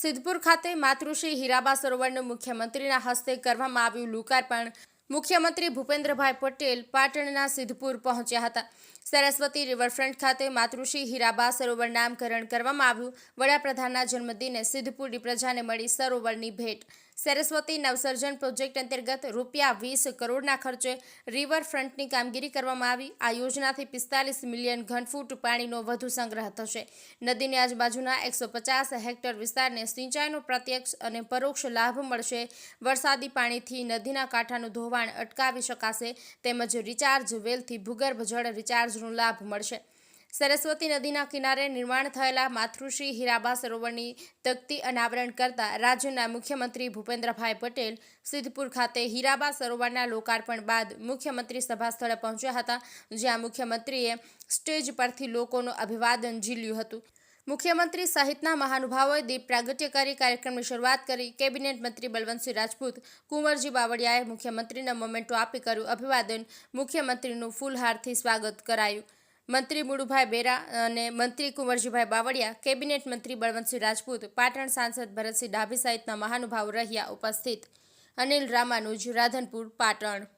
સિદ્ધપુર ખાતે માતૃશ્રી હીરાબા સરોવરનું મુખ્યમંત્રીના હસ્તે કરવામાં આવ્યું લોકાર્પણ. મુખ્યમંત્રી ભૂપેન્દ્રભાઈ પટેલ પાટણના સિદ્ધપુર પહોંચ્યા હતા. સરસ્વતી રિવરફ્રન્ટ ખાતે માતૃશ્રી હીરાબા સરોવર નામકરણ કરવામાં આવ્યું. વડાપ્રધાનના જન્મદિને સિદ્ધપુરની પ્રજાને મળી સરોવરની ભેટ. સરસ્વતી નવસર્જન પ્રોજેક્ટ અંતર્ગત રૂપિયા વીસ કરોડના ખર્ચે રિવરફ્રન્ટની કામગીરી કરવામાં આવી. આ યોજનાથી પિસ્તાલીસ મિલિયન ઘનફૂટ પાણીનો વધુ સંગ્રહ થશે. નદીની આજુબાજુના એકસો પચાસ હેક્ટર વિસ્તારને સિંચાઈનો પ્રત્યક્ષ અને પરોક્ષ લાભ મળશે. વરસાદી પાણીથી નદીના કાંઠાનું ધોવાણ અટકાવી શકાશે. તેમજ રિચાર્જ વેલથી ભૂગર્ભ જળ રિચાર્જનો લાભ મળશે. સરસ્વતી નદીના કિનારે નિર્માણ થયેલા માતૃશ્રી હીરાબા સરોવરની તકતી અનાવરણ કરતા રાજ્યના મુખ્યમંત્રી ભૂપેન્દ્રભાઈ પટેલ સિદ્ધપુર ખાતે હીરાબા સરોવરના લોકાર્પણ બાદ મુખ્યમંત્રી સભા સ્થળે પહોંચ્યા હતા, જ્યાં મુખ્યમંત્રીએ સ્ટેજ પરથી લોકોનું અભિવાદન ઝીલ્યું હતું. મુખ્યમંત્રી સહિતના મહાનુભાવોએ દીપ પ્રાગટ્ય કરી કાર્યક્રમની શરૂઆત કરી. કેબિનેટ મંત્રી બલવંતસિંહ રાજપૂત, કુંવરજી બાવળિયાએ મુખ્યમંત્રીને મોમેન્ટો આપી કર્યું અભિવાદન. મુખ્યમંત્રીનું ફૂલહારથી સ્વાગત કરાયું. મંત્રી મુળુભાઈ બેરા અને મંત્રી કુંવરજીભાઈ બાવળિયા, કેબિનેટ મંત્રી બળવંતસિંહ રાજપૂત, પાટણ સાંસદ ભરતસિંહ ડાભી સહિતના મહાનુભાવો રહ્યા ઉપસ્થિત. અનિલ રામાનુજ, રાધનપુર, પાટણ.